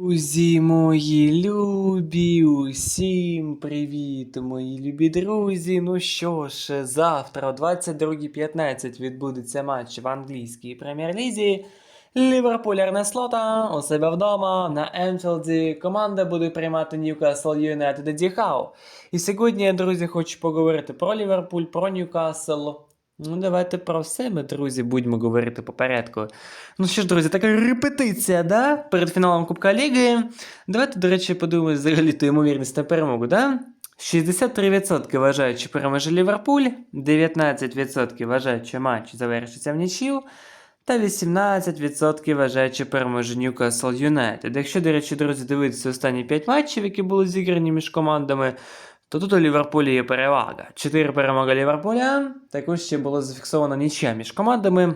Друзі мої любі, усім привіт, мої любі друзі. Ну що ж, завтра о 22.15 відбудеться матч в англійській прем'єр-лізі. Ліверпуль Арнеслота у себе вдома на Енфілді. Команда буде приймати Ньюкасл Юнайтед Діхау. І сьогодні, друзі, хочу поговорити про Ліверпуль, про Ньюкасл. Ну, давайте про все ми, друзі, будемо говорити по порядку. Ну що ж, друзі, така репетиція, да? Перед фіналом Кубка Ліги. Давайте, до речі, подивимось взагалі ту ймовірність на перемогу, да? 63% вважають, що переможе Ліверпуль, 19% вважають, що матч завершиться в нічию, та 18% вважають, що переможе Ньюкасл Юнайтед. Якщо, до речі, друзі, дивитися останні 5 матчів, які були зіграні між командами, то тут у Ліверпулі є перевага. 4 перемоги Ліверпуля, також ще було зафіксовано нічия між командами.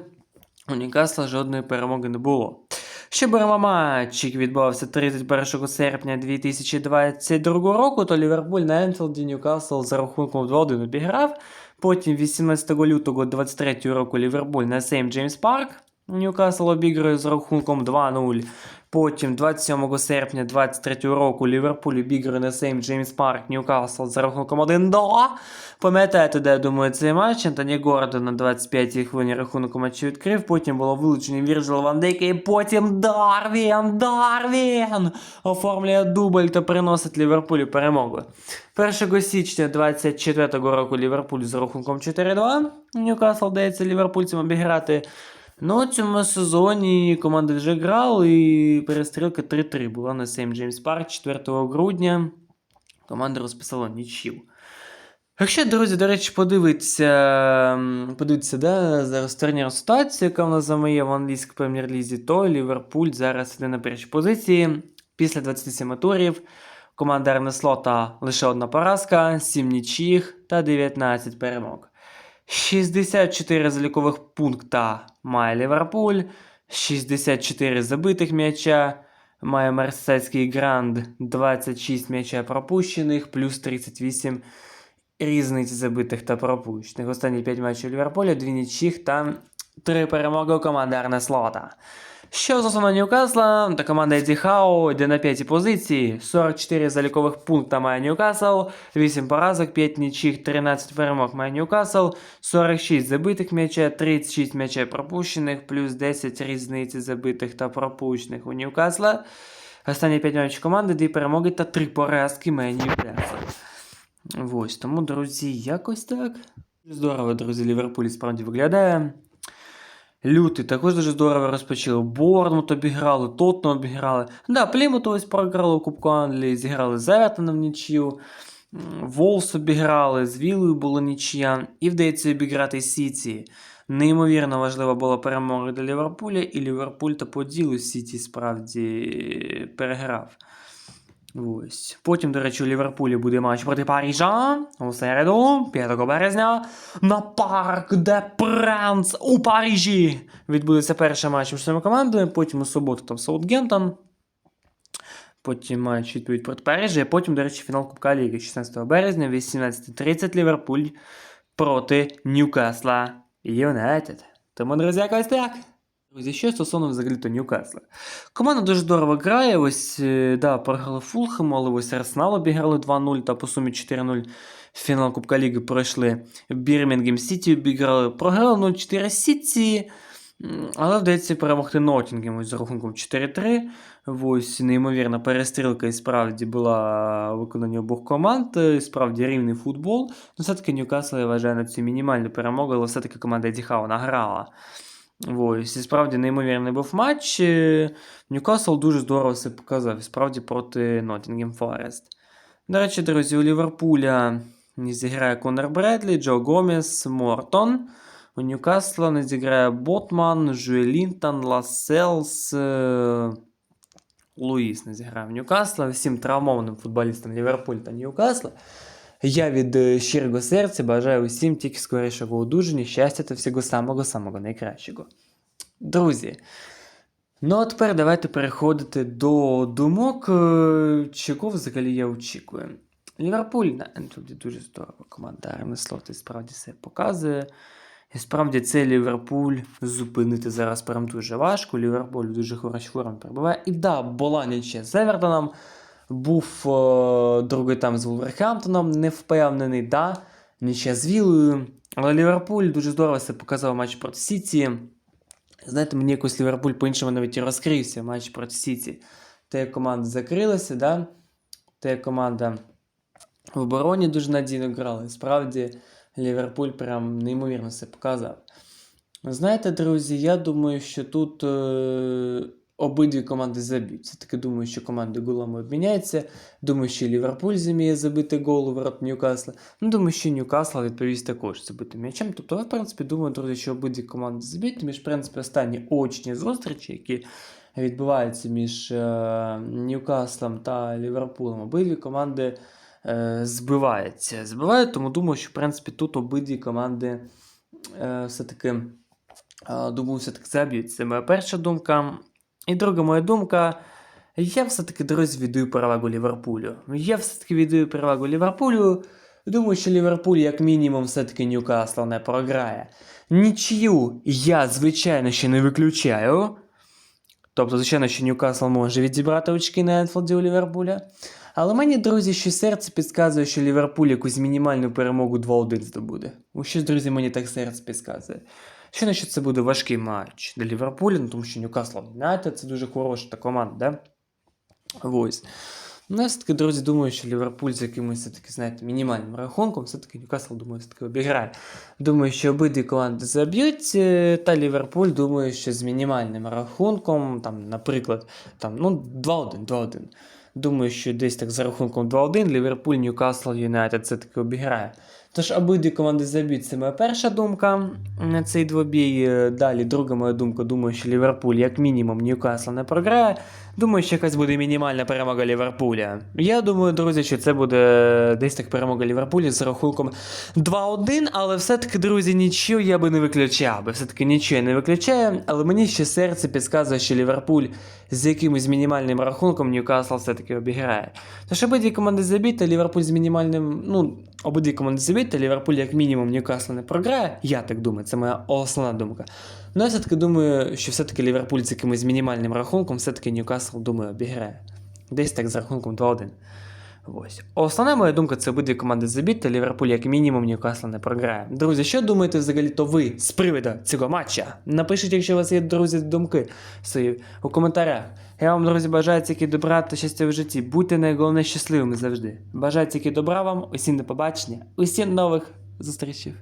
У Ньюкасла жодної перемоги не було. Ще беремо матч, відбувався 31 серпня 2022 року, то Ліверпуль на Енфілді Ньюкасл за рахунком 2-1 обіграв. Потім 18 лютого 23 року Ліверпуль на Сейм Джеймс Парк. Ньюкасл обіграє з рахунком 2-0. Потім 27 серпня 23 року Ліверпуль обіграє на Джеймс Парк Ньюкасл за рахунком 1-2. Пам'ятаєте, де я думаю, цей матч? Антоні Гордон на 25-й хвилині рахунок матчу відкрив. Потім було вилучення Вірджила Ван Дейка, і потім Дарвін, Дарвін оформлює дубль та приносить Ліверпулю перемогу. 1 січня 24 року Ліверпуль з рахунком 4-2. Ньюкасл вдається ліверпульцям обіграти. Ну, цьому сезоні команди вже грали, і перестрілка 3-3 була на Сейм Джеймс Парк 4 грудня. Команда розписала нічів. Якщо, друзі, до речі, подивитися, подивитися да, зараз турнірну ситуацію, яка в нас замає в англійській прем'єр-лізі, то Ліверпуль зараз йде на першій позиції. Після 27 турів команда Арнеслота лише одна поразка, 7 нічих та 19 перемог. 64 залікових пункта має Ліверпуль, 64 забитих м'яча. Має мерседський Гранд 26 м'яча пропущених, плюс 38 різниць забитих та пропущених. Останні 5 матчів Ліверпуля, 2 нічих та 3 перемоги у команди Арнеслота. Що стосовно Ньюкасла, то команда Еді Хау йде на п'ятій позиції. 44 залікових пункта має Ньюкасл, 8 поразок, 5 нічих, 13 перемог має Ньюкасл, 46 забитих м'яча, 36 м'ячей пропущених, плюс 10 різниці забитих та пропущених у Ньюкасла. Останні 5 матчів команди, 2 перемоги та 3 поразки має Ньюкасл. Ось, тому, друзі, якось так. Здорово, друзі, Ліверпуль справді виглядає. Люти також дуже здорово розпочали. Борнмут обіграли, Тотно обіграли. Да, Плімут ось програли у Кубку Англії, зіграли з Евертоном нічию. Волс обіграли, з Вілою була нічия. І вдається обіграти Сіті. Неймовірно важлива була перемога для Ліверпуля, і Ліверпуль та по ділу Сіті справді переграв. Ось. Потім, до речі, у Ліверпулі буде матч проти Парижа у середу, 5 березня, на парк де Пранс у Парижі. Відбудеться перший матч між цими командами, потім у суботу там Саутгемптон. Потім матч відповідь проти Парижа, і потім, до речі, фінал Кубка Ліги 16 березня, 18.30 Ліверпуль проти Ньюкасла Юнайтед. Тому, друзі, якось так. Друзі, що стосовно взагалі-то Ньюкасла. Команда дуже здорово грає. Ось, е, да, програли Фулхему, але ось Арсенал обіграли 2-0 та по сумі 4-0 в фінал Кубка Ліги пройшли. Бірмінгем Сіті обіграли. Програли 0-4 Сіті. Але вдається перемогти Ноттінгем ось за рахунком 4-3. Ось неймовірна перестрілка і справді була виконання обох команд. е, Справді рівний футбол. Ну, все-таки Ньюкасл я вважаю на цю мінімальну перемогу, але все-таки команда Еді награла. Ось, і справді неймовірний був матч. Е, Ньюкасл дуже здорово все показав, справді проти Ноттінгем Форест. До речі, друзі, у Ліверпуля не зіграє Конор Бредлі, Джо Гомес, Мортон. У Ньюкасла не зіграє Ботман, Жуелінтон, Ласселс, е, Луїс не зіграє в Ньюкасла. Всім травмованим футболістам Ліверпуль та Ньюкасла. Я від е, щирого серця бажаю усім тільки скорішого одужання, щастя та всього самого-самого найкращого. Друзі, ну а тепер давайте переходити до думок, е, чого взагалі я очікую. Ліверпуль на Енфілді дуже здорова команда Арне Слот і справді все показує. І справді цей Ліверпуль зупинити зараз прям дуже важко. Ліверпуль дуже хорошій формі перебуває. І да, була нічия з Евертоном. Був е, другий там з Вулверхемптоном, не впевнений, да. Нічия з Вілою. Але Ліверпуль дуже здорово себе показав матч проти Сіті. Знаєте, мені якось Ліверпуль по-іншому навіть і розкрився матч проти Сіті. Як команда закрилася, да? те, як команда в обороні дуже надійно грала. І справді Ліверпуль прям неймовірно себе показав. Знаєте, друзі, я думаю, що тут е, обидві команди заб'ють. Все-таки думаю, що команди голами обміняються. Думаю, що Ліверпуль зуміє забити гол у ворот Ньюкасла. Ну, думаю, що Ньюкасл відповість також забити м'ячем. Тобто, я, в принципі, думаю, друзі, що обидві команди заб'ють. Між, в принципі, останні очні зустрічі, які відбуваються між е, Ньюкаслом та Ліверпулем. Обидві команди е, збиваються. Збивають, тому думаю, що в принципі тут обидві команди е, все-таки е, думаю, все-таки заб'ють. Це моя перша думка. І друга моя думка. Я все-таки, друзі, віддаю перевагу Ліверпулю. Я все-таки віддаю перевагу Ліверпулю. Думаю, що Ліверпуль, як мінімум, все-таки Ньюкасл не програє. Нічию я, звичайно, ще не виключаю. Тобто, звичайно, що Ньюкасл може відібрати очки на Енфілді у Ліверпуля. Але мені, друзі, що серце підказує, що Ліверпуль якусь мінімальну перемогу 2-1 здобуде. Щось, друзі, мені так серце підказує. Не що це буде важкий матч для Ліверпуля, ну, тому що Ньюкасл Юнайтед це дуже хороша команда, да? Ось. Ну, я все-таки, друзі, думаю, що Ліверпуль з якимось все-таки, знаєте, мінімальним рахунком, все-таки Ньюкасл, думаю, все-таки обіграє. Думаю, що обидві команди заб'ють, е, та Ліверпуль, думаю, що з мінімальним рахунком, там, наприклад, там, ну, 2-1, 2-1. Думаю, що десь так за рахунком 2-1 Ліверпуль, Ньюкасл, Юнайтед все-таки обіграє. Тож обидві команди заб'ють, це моя перша думка на цей двобій. Е, Далі, друга моя думка, думаю, що Ліверпуль, як мінімум, Ньюкасл не програє. Думаю, що якась буде мінімальна перемога Ліверпуля. Я думаю, друзі, що це буде десь так перемога Ліверпуля з рахунком 2-1, але все-таки, друзі, нічого я би не виключав. Все-таки нічого я не виключаю, але мені ще серце підказує, що Ліверпуль з якимось мінімальним рахунком Ньюкасл все-таки обіграє. Тож обидві команди забіть, та Ліверпуль з мінімальним, ну, обидві команди забіть, та Ліверпуль як мінімум Ньюкасл не програє. Я так думаю, це моя основна думка. Ну, я все-таки думаю, що все-таки Ліверпуль з якимось мінімальним рахунком, все-таки Ньюкасл, думаю, обіграє. Десь так з рахунком 2-1. Ось. Основна моя думка це обидві команди забіт та Ліверпуль як мінімум Ньюкасла не програє. Друзі, що думаєте взагалі то ви з приводу цього матча? Напишіть, якщо у вас є, друзі, думки свої у коментарях. Я вам, друзі, бажаю тільки добра та щастя в житті. Будьте найголовніше щасливими завжди. Бажаю тільки добра вам, усім до побачення, усім нових зустрічей.